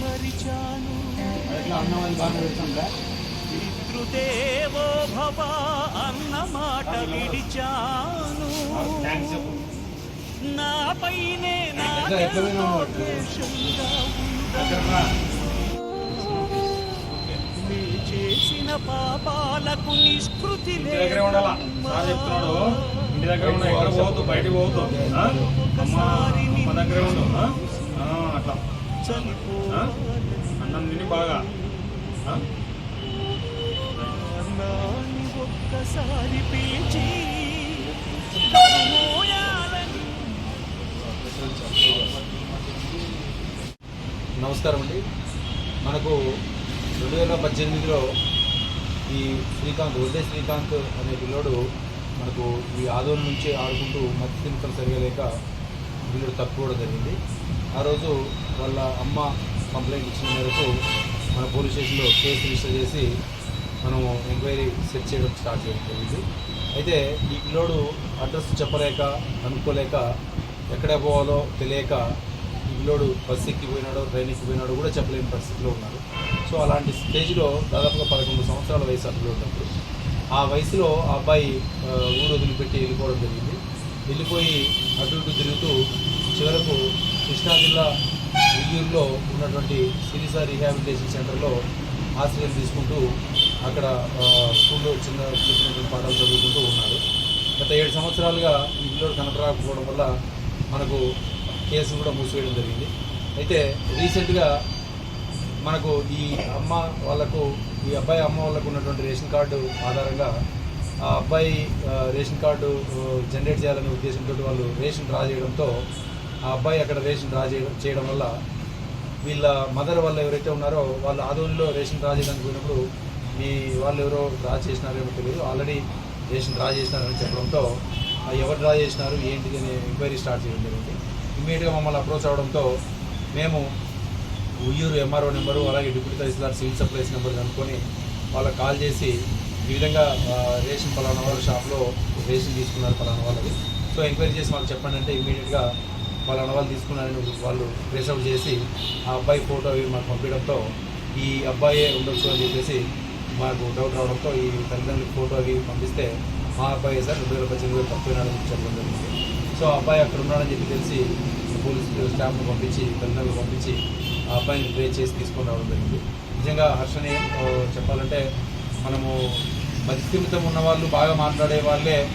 మరిచాను. అన్నం పితృదేవో భవ మాట విడిచాను. నాపైనే రా? నీ చేసిన పాపాలకు నిష్కృతి దగ్గరే ఉండాలా? చెప్తున్నాడు. ఇంటి దగ్గర ఉండ ఎక్కడ పోవద్దు బయటికి పోవద్దు ఆ? అమ్మ అమ్మ దగ్గరే ఉండు. ఆ? ఆ, అట్లా? అన్నం తిని బాగా. ఒక్కసారి పిలిచి నమస్కారం అండి. మనకు రెండు వేల పద్దెనిమిదిలో ఈ శ్రీకాంత్ ఉదయ్ శ్రీకాంత్ అనే పిల్లోడు మనకు ఈ ఆదోళన నుంచి ఆడుకుంటూ తింటం సరిగా లేక పిల్లడు తప్పుకోవడం జరిగింది. ఆ రోజు వాళ్ళ అమ్మ కంప్లైంట్ ఇచ్చిన మేరకు మన పోలీస్ స్టేషన్లో కేసు రిజిస్టర్ చేసి మనం ఎంక్వైరీ సెట్ చేయడం స్టార్ట్ చేయడం జరిగింది. అయితే ఈ పిల్లోడు అడ్రస్ చెప్పలేక అనుకోలేక ఎక్కడ పోవాలో తెలియక ఈ పిల్లోడు బస్సు ఎక్కిపోయినాడో ట్రైన్ ఎక్కిపోయినాడో కూడా చెప్పలేని పరిస్థితిలో ఉన్నారు. సో అలాంటి స్టేజ్లో దాదాపుగా పదకొండు సంవత్సరాల వయసు అప్పుడు. ఉన్నప్పుడు ఆ వయసులో ఆ అబ్బాయి ఊరు వదిలిపెట్టి వెళ్ళిపోవడం జరిగింది. వెళ్ళిపోయి అటు ఇటు తిరుగుతూ చివరకు కృష్ణా జిల్లా ఉయ్యూరులో ఉన్నటువంటి సిరిస రీహాబిలిటేషన్ సెంటర్లో ఆశ్రయం తీసుకుంటూ అక్కడ స్కూల్లో చిన్న చిన్న పాఠాలు చదువుకుంటూ ఉన్నారు. గత ఏడు సంవత్సరాలుగా ఈ పిల్లోడు కనపడకపోవడం వల్ల మనకు కేసు కూడా మూసివేయడం జరిగింది. అయితే రీసెంట్గా మనకు ఈ అమ్మ వాళ్ళకు ఈ అబ్బాయి అమ్మ వాళ్ళకు ఉన్నటువంటి రేషన్ కార్డు ఆధారంగా ఆ అబ్బాయి రేషన్ కార్డు జనరేట్ చేయాలనే ఉద్దేశంతో వాళ్ళు రేషన్ డ్రా చేయడంతో ఆ అబ్బాయి అక్కడ రేషన్ డ్రా చేయడం చేయడం వల్ల వీళ్ళ మదర్ వాళ్ళు ఎవరైతే ఉన్నారో వాళ్ళ ఆదోనిలో రేషన్ డ్రా చేయడానికి పోయినప్పుడు మీ వాళ్ళు ఎవరో డ్రా చేసినారేమో తెలియదు. ఆల్రెడీ రేషన్ డ్రా చేసినారని చెప్పడంతో ఎవరు డ్రా చేసినారు ఏంటి అని ఎంక్వైరీ స్టార్ట్ చేయడం జరిగింది. ఇమీడియట్గా మమ్మల్ని అప్రోచ్ అవడంతో మేము ఉయ్యూరు ఎంఆర్ఓ నెంబరు అలాగే deputy tahsildar civil supplies number కనుక్కొని వాళ్ళకి కాల్ చేసి ఈ విధంగా రేషన్ పలానా వాళ్ళ షాప్లో రేషన్ తీసుకున్నారు పలానా వాళ్ళది. సో ఎంక్వైరీ చేసి వాళ్ళు చెప్పండి అంటే ఇమీడియట్గా పలానా వాళ్ళు తీసుకున్నారని వాళ్ళు రిసర్వ్ చేసి ఆ అబ్బాయి ఫోటో అవి మాకు పంపించడంతో ఈ అబ్బాయే ఉండొచ్చు అని చెప్పేసి మాకు డౌట్ రావడంతో ఈ తల్లిదండ్రులకు ఫోటో అవి పంపిస్తే మా అబ్బాయి సార్ రెండు వేల పద్దెనిమిది వేలు తప్పినాడని చెప్పడం జరిగింది. సో ఆ అబ్బాయి అక్కడ ఉన్నాడని చెప్పి తెలిసి పోలీస్ స్టాఫ్ను పంపించి తల్లిదండ్రులు పంపించి ఆ అబ్బాయిని ట్రేస్ చేసి తీసుకొని రావడం జరిగింది. నిజంగా హర్షని చెప్పాలంటే మనము మతిస్థిమితం ఉన్న వాళ్ళు బాగా మాట్లాడే వాళ్ళే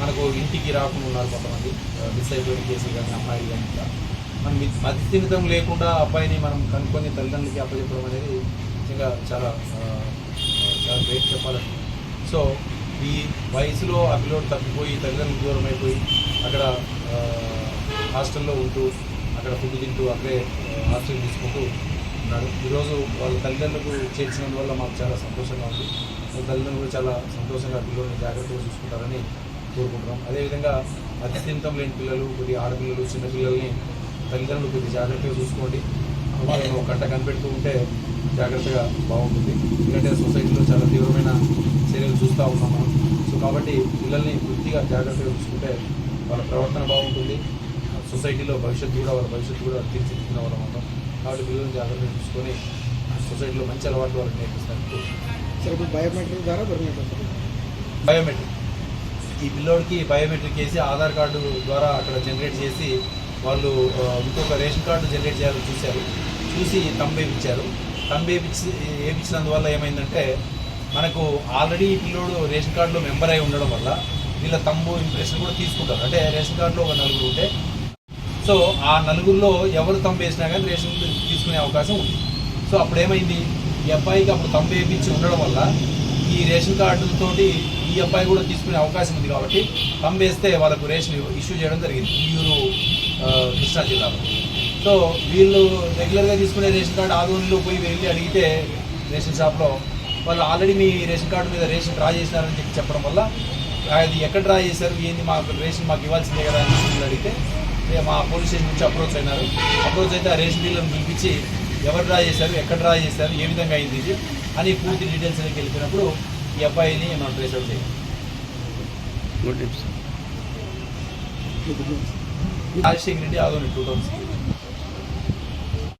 మనకు ఇంటికి రాకుండా ఉన్నారు కొంతమంది. మిస్ అయిపోయిన కేసులు కానీ అమ్మాయిలు కానీ ఇట్లా మనం మి- మతిస్థిమితం లేకుండా అబ్బాయిని మనం కనుక్కొని తల్లిదండ్రులకి అప్పచెప్పడం అనేది నిజంగా చాలా చాలా గ్రేట్ చెప్పాలంటే. సో ఈ వయసులో ఆ తగ్గిపోయి తప్పిపోయి తల్లిదండ్రులకు దూరం అయిపోయి అక్కడ హాస్టల్లో ఉంటూ అక్కడ ఫుడ్ తింటూ అక్కడే హాస్టల్ తీసుకుంటూ ఉన్నాడు. ఈరోజు వాళ్ళ తల్లిదండ్రులకు చేర్చినందువల్ల మాకు చాలా సంతోషంగా ఉంది. వాళ్ళ తల్లిదండ్రులు కూడా చాలా సంతోషంగా పిల్లల్ని జాగ్రత్తగా చూసుకుంటారని కోరుకుంటున్నాం. అదేవిధంగా అత్యంతం లేని పిల్లలు కొద్ది ఆడపిల్లలు చిన్న పిల్లల్ని తల్లిదండ్రులు కొద్ది జాగ్రత్తగా చూసుకోండి. వాళ్ళని ఒక గంట కనిపెడుతూ ఉంటే జాగ్రత్తగా బాగుంటుంది. ఎందుకంటే సొసైటీలో చాలా తీవ్రమైన చర్యలు చూస్తూ ఉన్నాం మనం. సో కాబట్టి పిల్లల్ని పూర్తిగా జాగ్రత్తగా చూసుకుంటే వాళ్ళ ప్రవర్తన బాగుంటుంది. సొసైటీలో భవిష్యత్తు కూడా వాళ్ళ భవిష్యత్తు కూడా తీర్చిదిద్దిన వాళ్ళం ఉంటాం కాబట్టి పిల్లల్ని జాగ్రత్తగా చూసుకొని సొసైటీలో మంచి అలవాట్లు వాళ్ళకి నేర్పిస్తాను సరే ఇప్పుడు బయోమెట్రిక్ ద్వారా బయోమెట్రిక్ బయోమెట్రిక్. ఈ పిల్లోడికి బయోమెట్రిక్ వేసి ఆధార్ కార్డు ద్వారా అక్కడ జనరేట్ చేసి వాళ్ళు ఇంకొక రేషన్ కార్డు జనరేట్ చేయాలని చూశారు. చూసి తంబు వేయించారు తంబు వేయించి వేయించినందువల్ల ఏమైందంటే మనకు ఆల్రెడీ ఈ పిల్లోడు రేషన్ కార్డులో మెంబర్ అయి ఉండడం వల్ల వీళ్ళ తంబు ఇంప్రెషన్ కూడా తీసుకుంటారు. అంటే రేషన్ కార్డులో ఒక నలుగురు ఉంటే. సో ఆ నలుగురిలో ఎవరు తంబు వేసినా కానీ రేషన్ తీసుకునే అవకాశం ఉంది. సో అప్పుడు ఏమైంది ఈ అబ్బాయికి అప్పుడు తంబు వేయించి ఉండడం వల్ల ఈ రేషన్ కార్డులతోటి ఈ అబ్బాయి కూడా తీసుకునే అవకాశం ఉంది కాబట్టి తంబు వేస్తే వాళ్ళకు రేషన్ ఇష్యూ చేయడం జరిగింది ఈయూరు కృష్ణా జిల్లాలో. సో వీళ్ళు రెగ్యులర్గా తీసుకునే రేషన్ కార్డు ఆదోనిలో పోయి వెళ్ళి అడిగితే రేషన్ షాప్లో వాళ్ళు ఆల్రెడీ మీ రేషన్ కార్డు మీద రేషన్ డ్రా చేసినారని చెప్పి చెప్పడం వల్ల అది ఎక్కడ డ్రా చేశారు? ఏంది మాకు రేషన్ మాకు ఇవ్వాల్సిందే కదా అని అడిగితే మా పోలీస్ స్టేషన్ నుంచి అప్రోచ్ అయినారు. అప్రోచ్ అయితే ఆ రేషన్ డీలర్ని పిలిపించి ఎవరు డ్రా చేశారు ఎక్కడ డ్రా చేశారు ఏ విధంగా అయింది ఇది అని పూర్తి డీటెయిల్స్ అనేకి వెళ్ళిపోయినప్పుడు ఈ అబ్బాయిని మనం ట్రేస్ అవుట్ చేయాలి. Rajasekhara Reddy Adoni two thousand